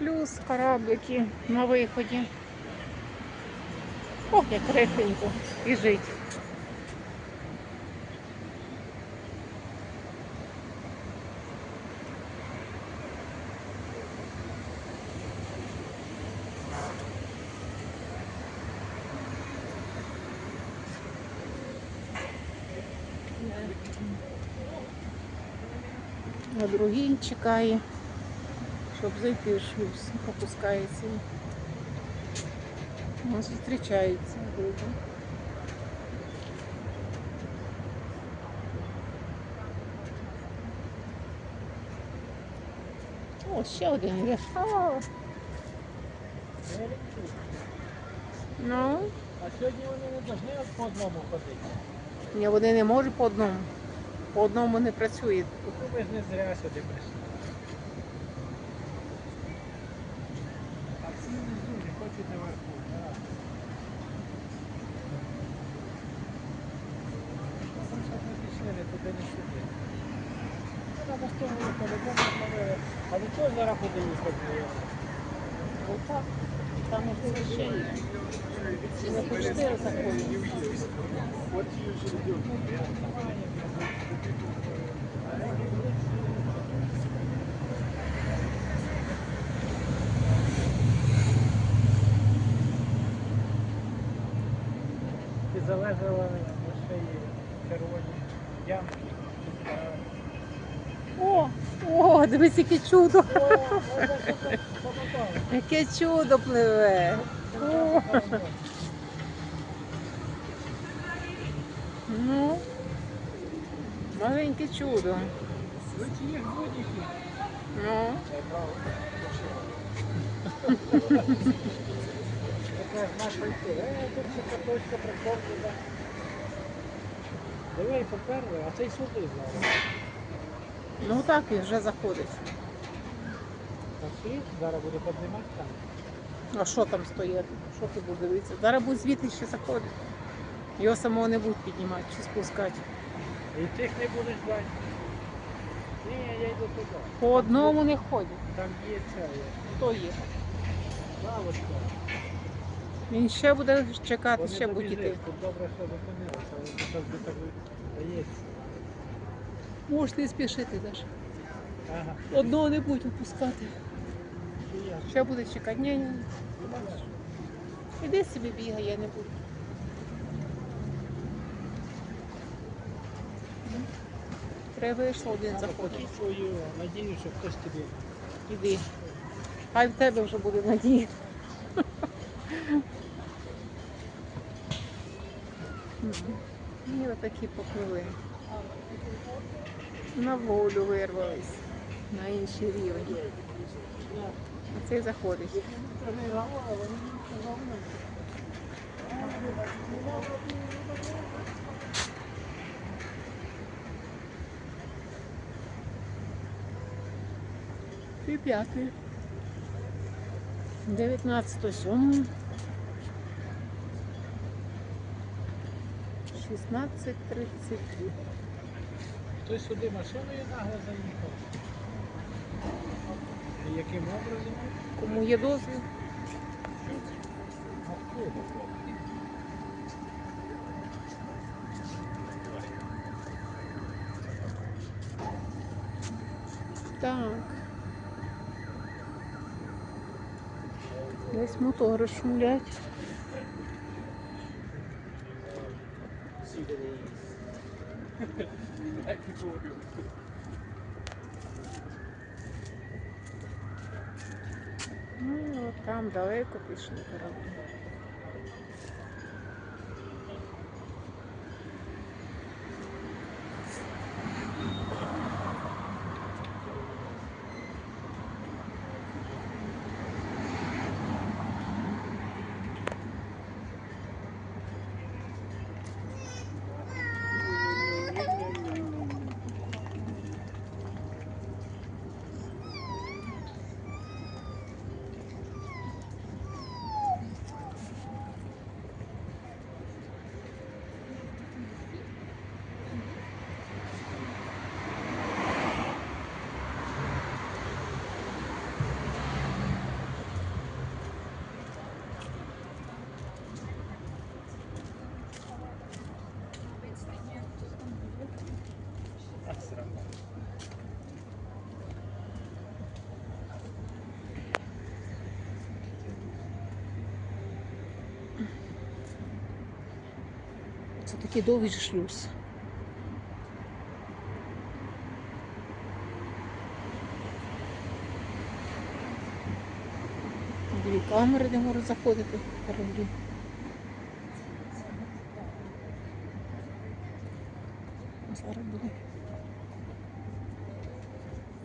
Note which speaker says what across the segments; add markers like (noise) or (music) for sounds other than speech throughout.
Speaker 1: шлюз, кораблики на виході. Ох, як рихенько біжить. А другий чекає, щоб зайти в шлюз, опускається. Ну, зустрічаються люди. О, ще один є. О, ну,
Speaker 2: А сьогодні вони не повинні по одному ходити.
Speaker 1: ні, вони не можуть по одному. По одному не працює.
Speaker 2: Ну ви ж не зря сюди прийшли. А всі хочуть наверху. не пішли, не туди, не сюди. На мосту вони по-любому зловили. А до чого зараз буде їхати?
Speaker 1: Отак. Там можливо ще є. Чи не по чотири заходять?
Speaker 2: І залежало ще й червоні ямки.
Speaker 1: О, о, дивись, яке чудо.
Speaker 2: О, о, о, попало.
Speaker 1: Яке чудо пливе. О, ну, маленьке чудо.
Speaker 2: Ви чи їх будь-які?
Speaker 1: Ну,
Speaker 2: Така знак прийти. Е, тут ще каточка прикормлена. да. Диви, поперли, а цей сюди зараз.
Speaker 1: Ну так він вже заходить.
Speaker 2: А зараз буде піднімати там.
Speaker 1: А що там стояти? Що ти будеш дивитися? Зараз буде звідти ще заходити. Його самого не будуть піднімати чи спускати.
Speaker 2: І тих не будеш бачити. Ні, я йду туди.
Speaker 1: По одному не ходять.
Speaker 2: Там є ця є.
Speaker 1: Хто є?
Speaker 2: Лавочка.
Speaker 1: Він ще буде чекати,
Speaker 2: Вони
Speaker 1: ще буде йти.
Speaker 2: Добре, що зупинилися, але тут завжди так дається.
Speaker 1: Можеш не спішити Даша.
Speaker 2: Ага.
Speaker 1: Одного не будуть
Speaker 2: я.
Speaker 1: Ще буде чекати. Ні, ні. Іди собі бігай, я не буду. Треба вийшло один заходить.
Speaker 2: надію, що хтось тобі
Speaker 1: Іди. Хай в тебе вже буде надія. І отакі попливли. На волю вирвались, на інший рівень. А цей заходить. І п'ятий. 19 сьомий. 16.32.
Speaker 2: Хтось сюди машиною нагло заїхав. І яким образом?
Speaker 1: Кому є дозвіл? Так. Десь мотори шумлять. Ну, от там далеко пішли кораблі. Такий довгий шлюз. Дві камери, де можуть заходити кораблі. Зараз буде.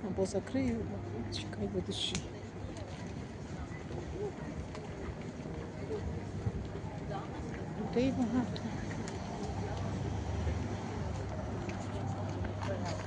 Speaker 1: Або закрию, або чекай буде ще. Людей багато.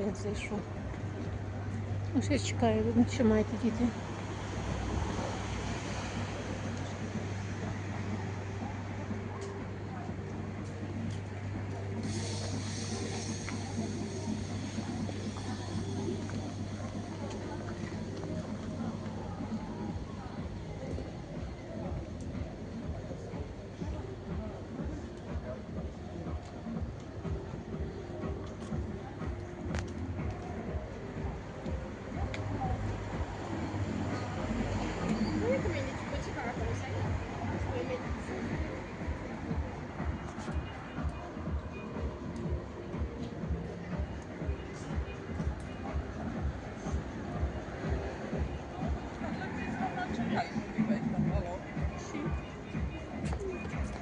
Speaker 1: Один зайшов. Ось я чекаю, що маєте діти.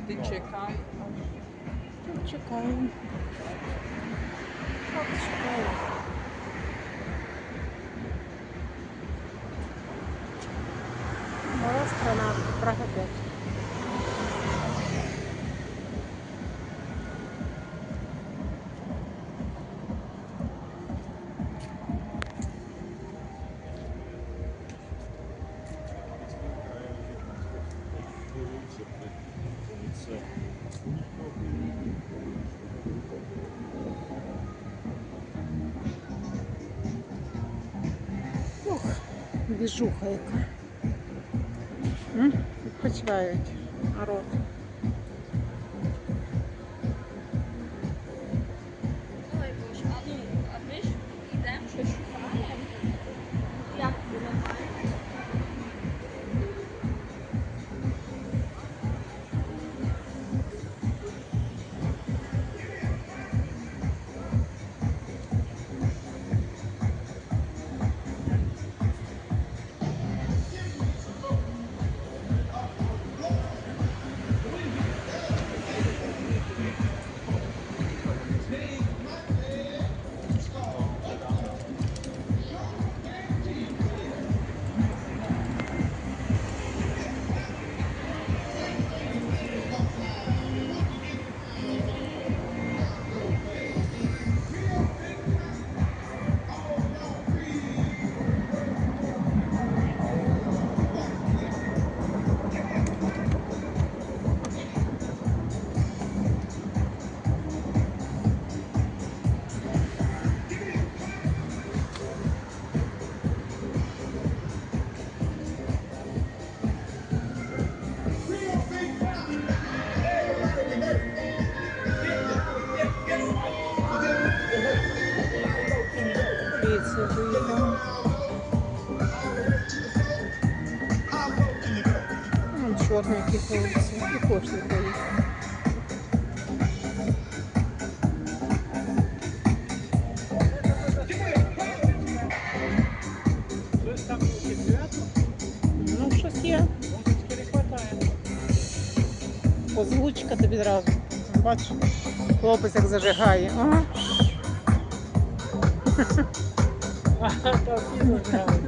Speaker 3: Ти чекай.
Speaker 1: Тут чекаємо. Так, чекаємо. Мала страна, Прага 5. Ох, находится Ох, бежухайка. Почвають народ. Чорний який. І кошти
Speaker 2: чемпіонату,
Speaker 1: Ну, щось є. Озвучка тобі зразу. Бачиш, хлопець як зажигає. Ага. (laughs)
Speaker 2: Ага, так, кіно грали.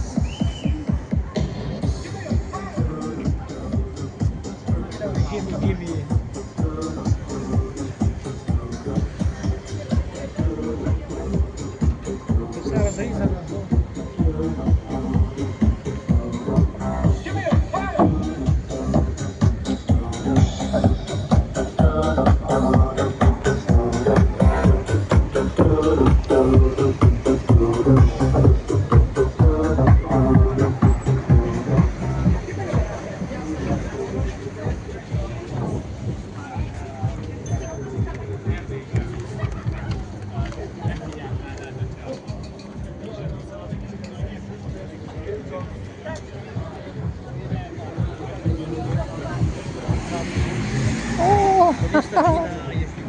Speaker 2: Зараз заїхали.
Speaker 1: О,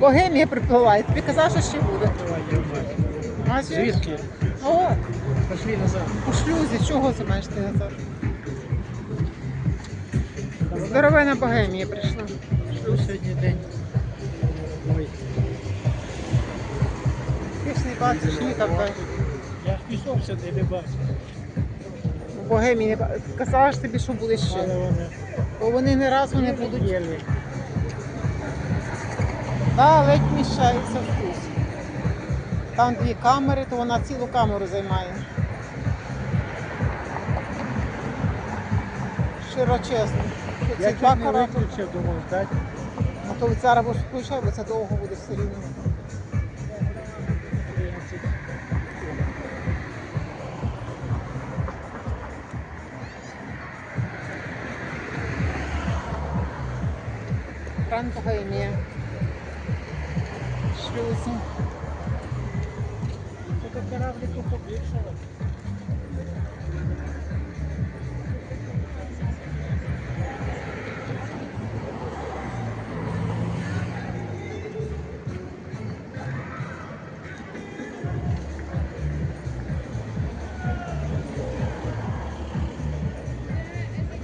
Speaker 1: Богемія припливає. Тобі казав, що ще буде. Бачиш?
Speaker 2: Звідки?
Speaker 1: О,
Speaker 2: Пошли назад.
Speaker 1: у шлюзі. Чого це маєш ти назад? Здоровена богемія прийшла.
Speaker 2: Що сьогодні день? Ой,
Speaker 1: Ти ж не бачиш ніколи.
Speaker 2: я ж пішов сюди, не бачив.
Speaker 1: У богемії не казала ж тобі, що буде ще.
Speaker 2: Але вони
Speaker 1: Бо вони не разу не будуть.
Speaker 2: єлі.
Speaker 1: Да, ледь вміщається в вкус. Там дві камери, то вона цілу камеру займає. Широчезно. Тут ці
Speaker 2: Я
Speaker 1: два
Speaker 2: чуть не
Speaker 1: кораблі.
Speaker 2: виключив, думав, так?
Speaker 1: А то зараз будеш включай, бо це довго буде все рівно.
Speaker 2: 11.
Speaker 1: Ран Богемія. Шлюзи.
Speaker 2: Тільки кораблику побільшало.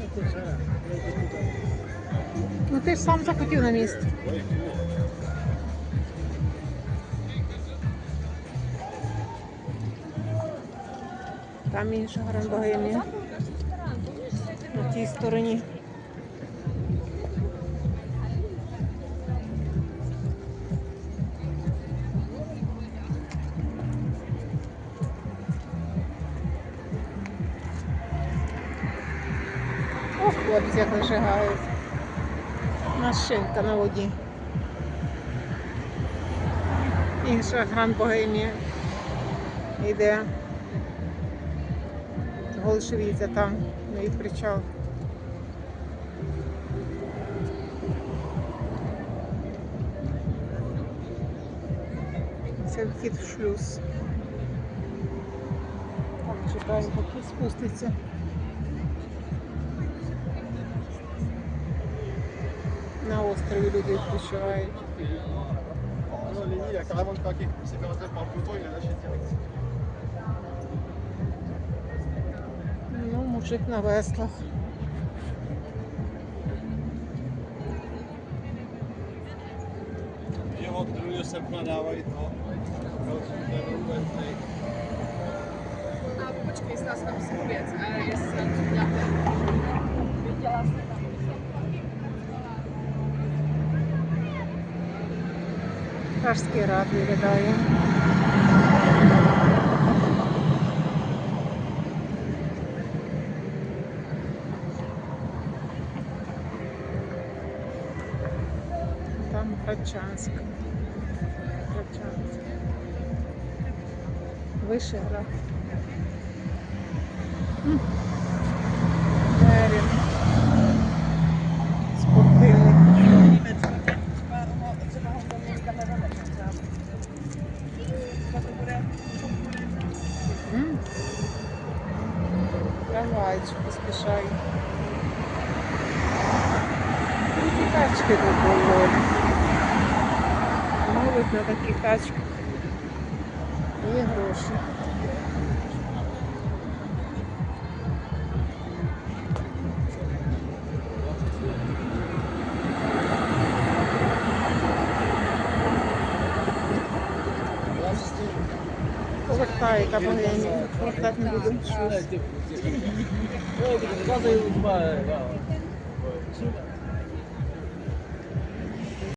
Speaker 2: Ну, тут зараз, я йду туди.
Speaker 1: Там інша Гран Богемія. На тій стороні. Ох, хлопці, як вижигають. Машинка на воді. Інша гран богемія йде. Голшевіця там, на їх причал. Це вхід в шлюз. Так, чекаю, поки спуститься. На острові люди відпочивають. Mużyk na weslach. Wiem,
Speaker 4: od drugiego seplanała i to.
Speaker 3: A buczki jest nas tam skóriec, ale jest na tym. Wiedziała, że tam
Speaker 1: Praskie rady wydaje. Там Грачанськ. Грачанськ. Вишеград. Мерін. Спортивний. Трамвайчик поспішай. Тачки тут були. Молодь на таких тачках. Є гроші. Повертає, та богиня. Повертати не буду.
Speaker 4: Що?